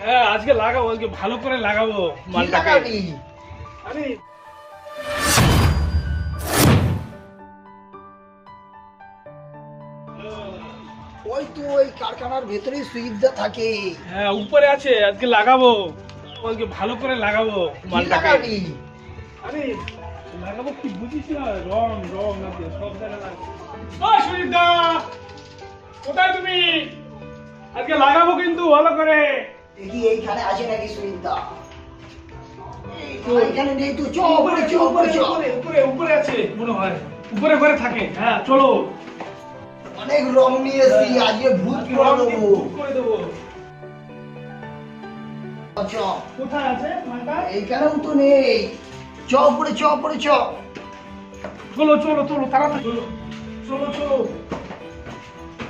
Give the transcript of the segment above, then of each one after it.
হ্যাঁ আজকে লাগাবো আজকে ভালো করে লাগাবো মালটাকে। আরে। ওই তো ওই কারখানার ভেতরেই সুইচটা থাকে। হ্যাঁ উপরে আছে আজকে লাগাবো। আজকে ভালো করে লাগাবো মালটাকে? আরে লাগাবো কি বুঝিস না রং রং আছে সব জায়গায় ও সুজিতদা কোথায় তুমি? আজকে লাগাবো কিন্তু ভালো করে। দেখি এইখানে আছে নাকি সুইচটা এই তো এখানে নেই তো চ উপরে চ উপরে চ উপরে উপরে আছে মনে হয়। উপরে ঘরে থাকে হ্যাঁ চলো। অনেক রং নিয়ে এসছি আজকে ভূত করে দেবো। করে চ কোথায় আছে মালটা? এইখানেও তো নেই। চ উপরে চ উপরে চ। চলো চলো চলো তাড়াতাড়ি। চলো চলো চলো।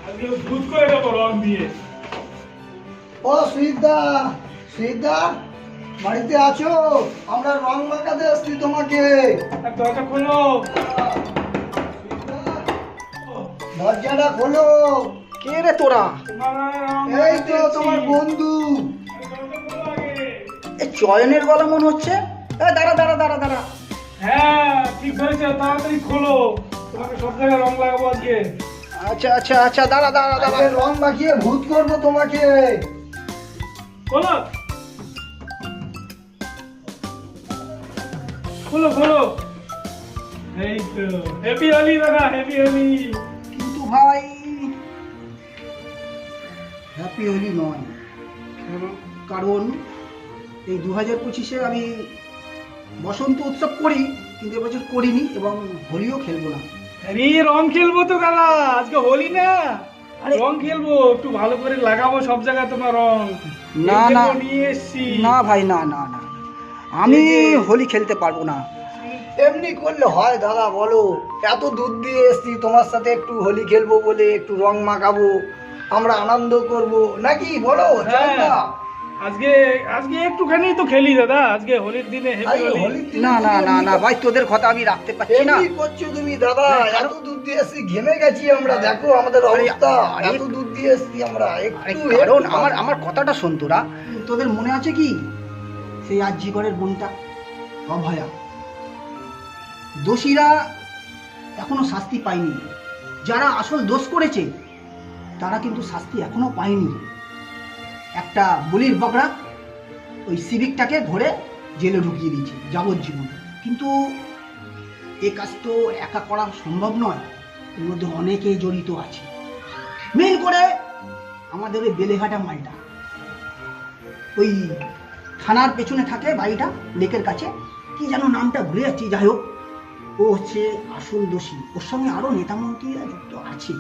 আজকে ভূত করে দেবো রং দিয়ে ও সুইদা সুইদা বাড়িতে আছো? আমরা রং মাখাতে আসছি তোমাকে। দরজা খোলো। দরজাটা খোলো। কে রে তোরা? তোমার এই তো তোমার বন্ধু। এই চয়নের গলা মনে হচ্ছে? এ দাঁড়া দাঁড়া দাঁড়া দাঁড়া। হ্যাঁ ঠিক ধরেছে তাড়াতাড়ি খোলো। তোমাকে সব জায়গায় রং লাগাবো আজকে। আচ্ছা আচ্ছা আচ্ছা দাঁড়া দাঁড়া দাঁড়া। রং মাখিয়ে ভূত করব তোমাকে। খোলো। খোলো খোলো। এই তো হ্যাপি হোলি দাদা হ্যাপি হোলি কিন্তু ভাই হ্যাপি হোলি নয়। কারণ এই দু হাজার পঁচিশে আমি বসন্ত উৎসব করি কিন্তু এবছর করিনি এবং হোলিও খেলব না। আরে রং খেলব তো দাদা আজকে হোলি না। রং খেলব একটু ভালো করে লাগাবো সব জায়গায় তোমার রং। না, না। নিয়ে এসছি। না ভাই না না না। আমি হোলি খেলতে পারব না। এমনি করলে হয় দাদা বলো। এত দূর দিয়ে এসছি তোমার সাথে একটু হোলি খেলব বলে একটু রং মাখাবো আমরা আনন্দ করব। নাকি বলো? হ্যাঁ। না। আজকে আজকে একটুখানি তো খেলি দাদা আজকে হোলির দিনে হ্যাপি আরে হোলি। হোলির দিনে না না না না ভাই তোদের কথা আমি রাখতে পারছি না। করছ তুমি দাদা এত দূর দিয়ে এসছি ঘেমে গেছি আমরা দেখো আমাদের অবস্থা এত দূর দিয়ে এসছি আমরা কারণ আমার আমার কথাটা শোন তোরা। তোদের মনে আছে কি? সেই আজিগরের বোনটা অভয়া। দোষীরা এখনও শাস্তি পায়নি। যারা আসল দোষ করেছে তারা কিন্তু শাস্তি এখনও পায়নি। একটা বলির বকরা ওই সিভিকটাকে ধরে জেলে ঢুকিয়ে দিয়েছে যাবজ্জীবন। কিন্তু এ কাজ তো একা করা সম্ভব নয়, এর মধ্যে অনেকেই জড়িত আছে। মেন করে আমাদের ওই বেলেঘাটা মালটা, ওই থানার পেছনে থাকে বাড়িটা, লেকের কাছে। কি যেন নামটা ভুলে যাচ্ছি, যাই হোক। ও হচ্ছে আসল দোষী। ওর সঙ্গে আরও নেতামন্ত্রীরা যুক্ত আছে।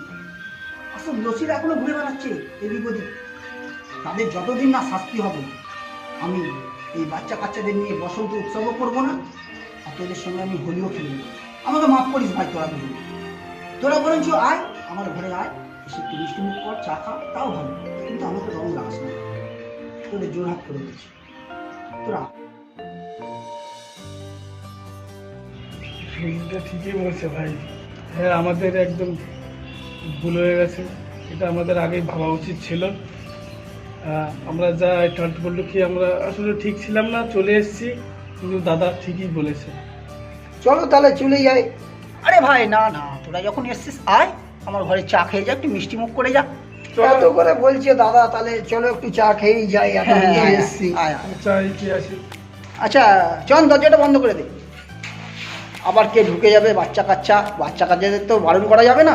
আসল দোষীরা এখনও ঘুরে বেড়াচ্ছে এদিক ওদিক। তাদের যতদিন না শাস্তি হবে, আমি এই বাচ্চা কাচ্চাদের নিয়ে বসন্ত উৎসবও করব না, আর তোদের সঙ্গে আমি হোলিও খেলব। আমাকে মাফ করিস ভাই, তোরা দুজন। তোরা বরঞ্চ আয়, আমার ঘরে আয়, এসে একটু মিষ্টি মুখ কর, চা খা, তাও ভালো। কিন্তু আমাকে রং লাগাস না। তোদের জোর হাত করে দিচ্ছি। তোরা ঠিকই বলছে ভাই। হ্যাঁ আমাদের একদম ভুল হয়ে গেছে। এটা আমাদের আগেই ভাবা উচিত ছিল। আমরা যা টাট বলল কি আমরা আসলে ঠিক ছিলাম না চলে এসেছি কিন্তু দাদা ঠিকই বলেছে। চলো তাহলে চলে যাই। আরে ভাই না না তোরা যখন এসছিস আয় আমার ঘরে চা খেয়ে যা একটু মিষ্টি মুখ করে যা। এত করে বলছে দাদা তাহলে চলো একটু চা খেয়েই যাই এত হ্যাঁ, আয়, এসছি। আচ্ছা আছে আচ্ছা চল দরজাটা বন্ধ করে দে। আবার কে ঢুকে যাবে বাচ্চা কাচ্চা বাচ্চা কাচ্চাদের তো বারণ করা যাবে না।